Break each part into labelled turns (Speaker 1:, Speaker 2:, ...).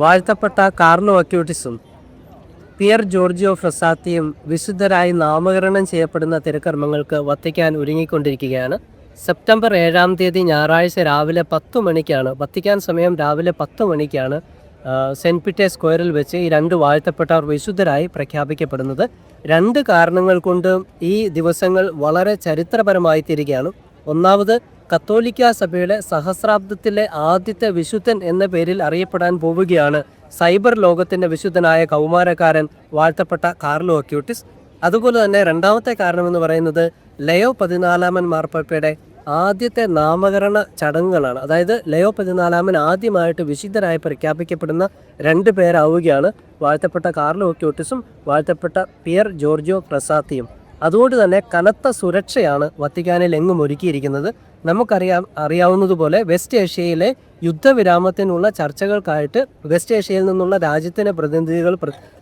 Speaker 1: വാഴ്ത്തപ്പെട്ട കാർലോ അക്യൂട്ടിസും Pier Giorgio ഫ്രസാത്തിയും വിശുദ്ധരായി നാമകരണം ചെയ്യപ്പെടുന്ന തിരുക്കർമ്മങ്ങൾക്ക് വത്തിക്കാൻ ഒരുങ്ങിക്കൊണ്ടിരിക്കുകയാണ്. സെപ്റ്റംബർ ഏഴാം തീയതി ഞായറാഴ്ച രാവിലെ പത്ത് മണിക്കാണ് വത്തിക്കാൻ സമയം രാവിലെ പത്ത് മണിക്കാണ് സെന്റ് പീറ്റേഴ്സ് സ്ക്വയറിൽ വെച്ച് ഈ രണ്ട് വാഴ്ത്തപ്പെട്ടവർ വിശുദ്ധരായി പ്രഖ്യാപിക്കപ്പെടുന്നത്. രണ്ട് കാരണങ്ങൾ കൊണ്ട് ഈ ദിവസങ്ങൾ വളരെ ചരിത്രപരമായി തീരുകയാണ് ഒന്നാമത് കത്തോലിക്ക സഭയുടെ സഹസ്രാബ്ദത്തിലെ ആദ്യത്തെ വിശുദ്ധൻ എന്ന പേരിൽ അറിയപ്പെടാൻ പോവുകയാണ്. സൈബർ ലോകത്തിന്റെ വിശുദ്ധനായ കൗമാരക്കാരൻ വാഴ്ത്തപ്പെട്ട കാർലോ അക്യൂട്ടിസ്. അതുപോലെ തന്നെ രണ്ടാമത്തെ കാരണമെന്ന് പറയുന്നത് ലയോ പതിനാലാമൻ മാർപ്പാപ്പയുടെ ആദ്യത്തെ നാമകരണ ചടങ്ങുകളാണ്. അതായത് ലയോ പതിനാലാമൻ ആദ്യമായിട്ട് വിശുദ്ധരായി പ്രഖ്യാപിക്കപ്പെടുന്ന രണ്ട് പേരാവുകയാണ്. വാഴ്ത്തപ്പെട്ട കാർലോ അക്യൂട്ടിസും വാഴ്ത്തപ്പെട്ട പിയർ ജോർജിയോ പ്രസാത്തിയും അതുകൊണ്ട് തന്നെ കനത്ത സുരക്ഷയാണ് വത്തിക്കാനിൽ എങ്ങും ഒരുക്കിയിരിക്കുന്നത്. നമുക്കറിയാം അറിയാവുന്നതുപോലെ വെസ്റ്റ് ഏഷ്യയിലെ യുദ്ധവിരാമത്തിനുള്ള ചർച്ചകൾക്കായിട്ട് വെസ്റ്റ് ഏഷ്യയിൽ നിന്നുള്ള രാജ്യത്തിന്റെ പ്രതിനിധികൾ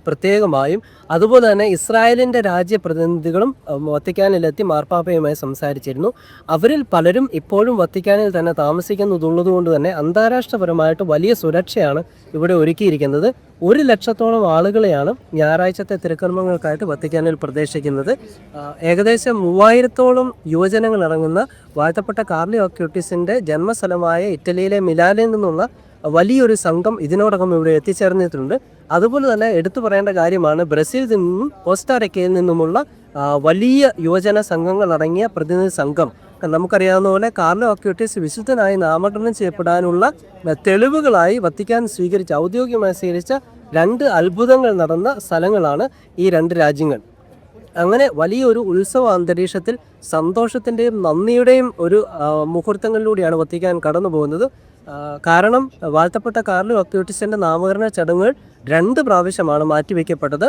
Speaker 1: പ്രത്യേകമായും അതുപോലെ തന്നെ ഇസ്രായേലിന്റെ രാജ്യപ്രതിനിധികളും വത്തിക്കാനിലെത്തി മാർപ്പാപ്പയുമായി സംസാരിച്ചിരുന്നു. അവരിൽ പലരും ഇപ്പോഴും വത്തിക്കാനിൽ തന്നെ താമസിക്കുന്നതുള്ളത് കൊണ്ട് തന്നെ അന്താരാഷ്ട്രപരമായിട്ട് വലിയ സുരക്ഷയാണ് ഇവിടെ ഒരുക്കിയിരിക്കുന്നത്. ഒരു ലക്ഷത്തോളം ആളുകളെയാണ് ഞായറാഴ്ചത്തെ തിരുക്കർമ്മങ്ങൾക്കായിട്ട് വത്തിക്കാനിൽ പ്രതീക്ഷിക്കുന്നത് ഏകദേശം മൂവായിരത്തോളം യുവജനങ്ങൾ ഇറങ്ങുന്ന വാഴ്ത്തപ്പെട്ട കാർലി ക്യൂട്ടിസിന്റെ ജന്മസ്ഥലമായ ഇറ്റലിയിലെ മിലാനിൽ നിന്നുള്ള വലിയൊരു സംഘം ഇതിനോടകം ഇവിടെ എത്തിച്ചേർന്നിട്ടുണ്ട്. അതുപോലെ തന്നെ എടുത്തു പറയേണ്ട കാര്യമാണ് ബ്രസീലിൽ നിന്നും കോസ്റ്റാറിക്കയിൽ നിന്നുമുള്ള വലിയ യുവജന സംഘങ്ങൾ അടങ്ങിയ പ്രതിനിധി സംഘം. നമുക്കറിയാവുന്ന പോലെ കാർലോ അക്യൂട്ടിസ് വിശുദ്ധനായി നാമകരണം ചെയ്യപ്പെടാനുള്ള തെളിവുകളായി വത്തിക്കാൻ സ്വീകരിച്ച ഔദ്യോഗികമായി സ്വീകരിച്ച രണ്ട് അത്ഭുതങ്ങൾ നടന്ന സ്ഥലങ്ങളാണ് ഈ രണ്ട് രാജ്യങ്ങൾ. അങ്ങനെ വലിയൊരു ഉത്സവ അന്തരീക്ഷത്തിൽ സന്തോഷത്തിന്റെയും നന്ദിയുടെയും ഒരു മുഹൂർത്തങ്ങളിലൂടെയാണ് വത്തിക്കാൻ കടന്നു പോകുന്നത്. കാരണം വാഴ്ത്തപ്പെട്ട കാർലോ അക്യൂട്ടിസിന്റെ നാമകരണ ചടങ്ങുകൾ രണ്ട് പ്രാവശ്യമാണ് മാറ്റിവെക്കപ്പെട്ടത്.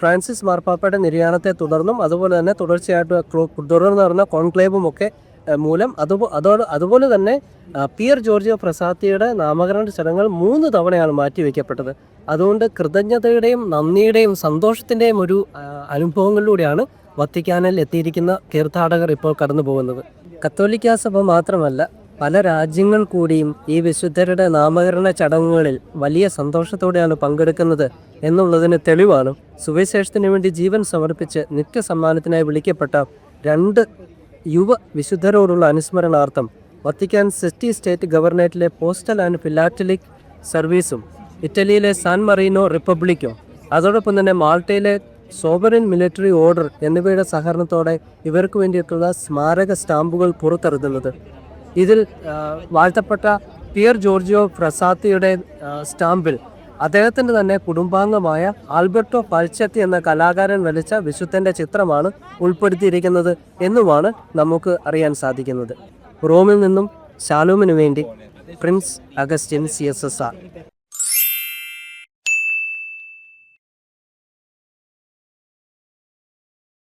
Speaker 1: ഫ്രാൻസിസ് മാർപ്പാപ്പയുടെ നിര്യാണത്തെ തുടർന്നും അതുപോലെ തന്നെ തുടർച്ചയായിട്ട് തുടർന്ന് നടന്ന കോൺക്ലേവും ഒക്കെ മൂലം അതുപോ അതോട് അതുപോലെ തന്നെ പിയർ ജോർജിയോ പ്രസാത്തിയുടെ നാമകരണ ചടങ്ങുകൾ മൂന്ന് തവണയാണ് മാറ്റിവെക്കപ്പെട്ടത്. അതുകൊണ്ട് കൃതജ്ഞതയുടെയും നന്ദിയുടെയും സന്തോഷത്തിന്റെയും ഒരു അനുഭവങ്ങളിലൂടെയാണ് വത്തിക്കാനിൽ എത്തിയിരിക്കുന്ന തീർത്ഥാടകർ ഇപ്പോൾ കടന്നു പോകുന്നത്. കത്തോലിക്ക സഭ മാത്രമല്ല പല രാജ്യങ്ങൾ കൂടിയും ഈ വിശുദ്ധരുടെ നാമകരണ ചടങ്ങുകളിൽ വലിയ സന്തോഷത്തോടെയാണ് പങ്കെടുക്കുന്നത് എന്നുള്ളതിന് തെളിവാണ്. സുവിശേഷത്തിന് വേണ്ടി ജീവൻ സമർപ്പിച്ച് നിത്യ നിത്യസമ്മാനത്തിനായി വിളിക്കപ്പെട്ട രണ്ട് യുവ വിശുദ്ധരോടുള്ള അനുസ്മരണാർത്ഥം വത്തിക്കാൻ സിറ്റി സ്റ്റേറ്റ് ഗവർണേറ്റിലെ പോസ്റ്റൽ ആൻഡ് ഫിലാറ്റലിക് സർവീസും ഇറ്റലിയിലെ സാൻ മറീനോ റിപ്പബ്ലിക്കോ അതോടൊപ്പം തന്നെ മാൾട്ടയിലെ സോവറിൻ മിലിറ്ററി ഓർഡർ എന്നിവയുടെ സഹകരണത്തോടെ ഇവർക്ക് വേണ്ടിയിട്ടുള്ള സ്മാരക സ്റ്റാമ്പുകൾ പുറത്തിറങ്ങുന്നത് ഇതിൽ വാഴ്ത്തപ്പെട്ട പിയർ ജോർജിയോ പ്രസാത്തിയുടെ സ്റ്റാമ്പിൽ അദ്ദേഹത്തിന്റെ തന്നെ കുടുംബാംഗമായ ആൽബർട്ടോ പൽച്ചത്തി എന്ന കലാകാരൻ വരച്ച വിശുദ്ധന്റെ ചിത്രമാണ് ഉൾപ്പെടുത്തിയിരിക്കുന്നത് എന്നുമാണ് നമുക്ക് അറിയാൻ സാധിക്കുന്നത്. റോമിൽ നിന്നും ശാലൂമിനു വേണ്ടി Prince Augustine C S S R.